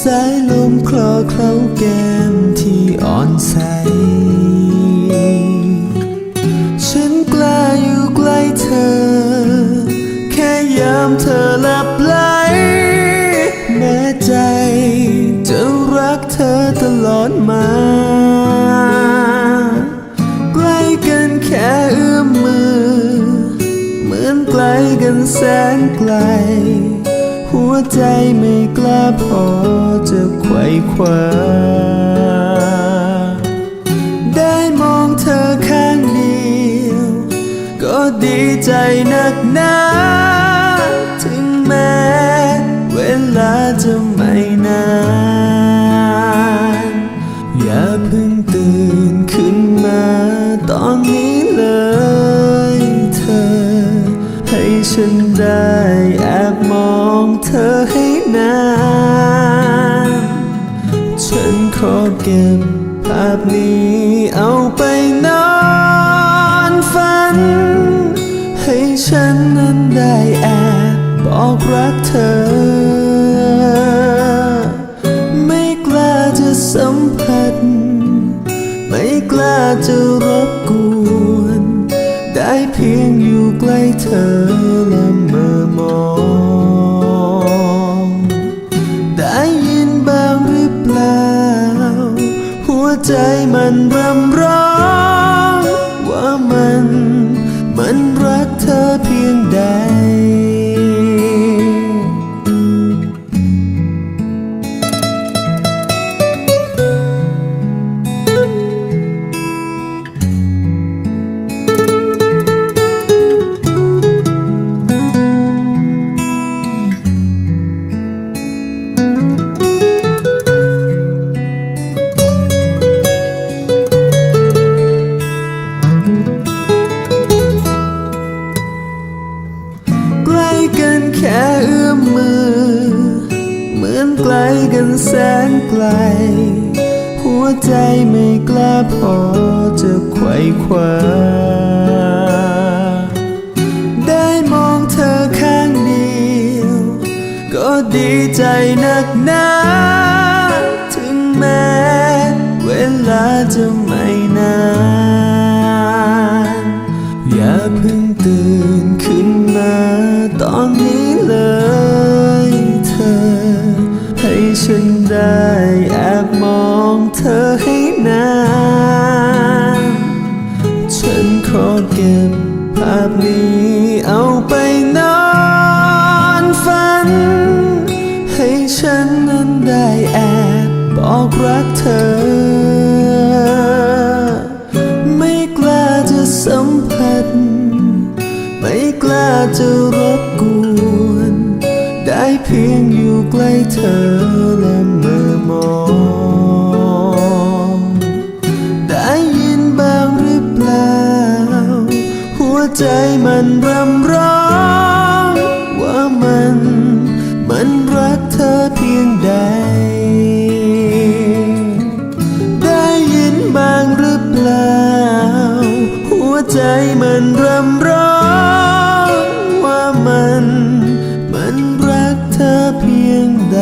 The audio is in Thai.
สายลมคลอเคล้าแก้มที่อ่อนใส ฉันกล้าอยู่ใกล้เธอ แค่ยามเธอหลับไหลแม้ใจ จะรักเธอตลอดมาใกล้กันแค่เอื้อมมือ เหมือนไกลกันแสนไกล หัวใจไม่กล้าพอจะไขว่คว้าได้มองเธอข้างเดียว ก็ดีใจนักหนาถึงแม้เวลาจะไม่นาน อย่าเพิ่งตื่นขึ้นมาตอนนี้เลยเธอ ให้ฉันได เก็บภาพนี้เอาไปนอนฝัน ให้ฉันนั้นได้แอบบอกรักเธอ ไม่กล้าจะสัมผัส ไม่กล้าจะรบกวน ได้เพียงอยู่ใกล้เธอละ ใจมันรำร้องว่ามัน มันรักเธอเพีย นไกลกันแสนไกล หัวใจไม่กล้าพอจะไขว่คว้าได้มองเธอข้างเดียว ก็ดีใจนักหนาถึงแม้เวลาจะไม่นานอย่าเพิ่งตื่นขึ้นมาตอนนี้เลย ฉันได้แอบมองเธอให้นานฉันขอเก็บภาพนี้เอาไปนอนฝัน ให้ฉันนั้นได้แอบบอกรักเธอ ไม่กล้าจะสัมผัส ไม่กล้าจะรบกวน ได้เพียงอยู่ใกล้เธอ ใจมันรำร้องว่ามัน มันรักเธอเพียงใด ได้ยินบ้างหรือเปล่า หัวใจมันรำร้องว่ามัน มันรักเธอเพียงใด